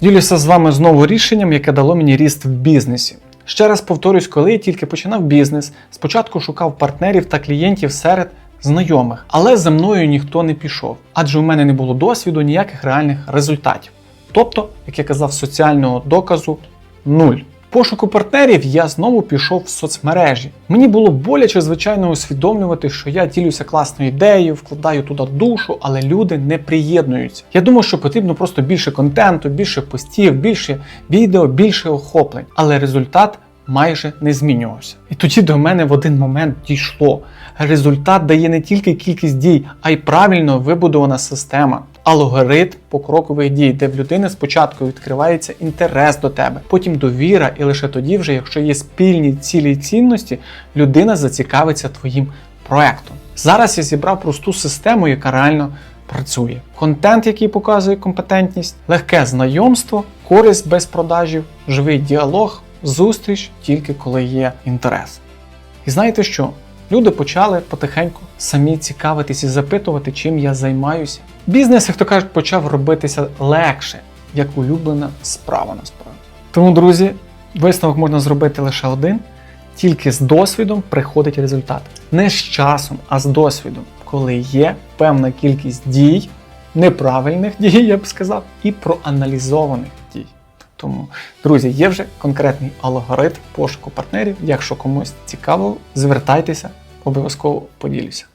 Ділюся з вами знову рішенням, яке дало мені ріст в бізнесі. Ще раз повторюсь, коли я тільки починав бізнес, спочатку шукав партнерів та клієнтів серед знайомих, але за мною ніхто не пішов, адже у мене не було досвіду ніяких реальних результатів. Тобто, як я казав, соціального доказу нуль. Пошуку партнерів я знову пішов в соцмережі. Мені було боляче, звичайно, усвідомлювати, що я ділюся класною ідеєю, вкладаю туди душу, але люди не приєднуються. Я думаю, що потрібно просто більше контенту, більше постів, більше відео, більше охоплень. Але результат майже не змінювався. І тоді до мене в один момент дійшло. Результат дає не тільки кількість дій, а й правильно вибудована система. Алгоритм покрокових дій, де в людини спочатку відкривається інтерес до тебе, потім довіра, і лише тоді, вже, якщо є спільні цілі і цінності, людина зацікавиться твоїм проектом. Зараз я зібрав просту систему, яка реально працює. Контент, який показує компетентність, легке знайомство, користь без продажів, живий діалог, зустріч тільки коли є інтерес. І знаєте що? Люди почали потихеньку самі цікавитись і запитувати, чим я займаюся. Бізнес, як то кажуть, почав робитися легше, як улюблена справа насправді. Тому, друзі, висновок можна зробити лише один: тільки з досвідом приходить результат. Не з часом, а з досвідом, коли є певна кількість дій, неправильних дій, я б сказав, і проаналізованих. Тому, друзі, є вже конкретний алгоритм пошуку партнерів. Якщо комусь цікаво, звертайтеся, обов'язково поділюся.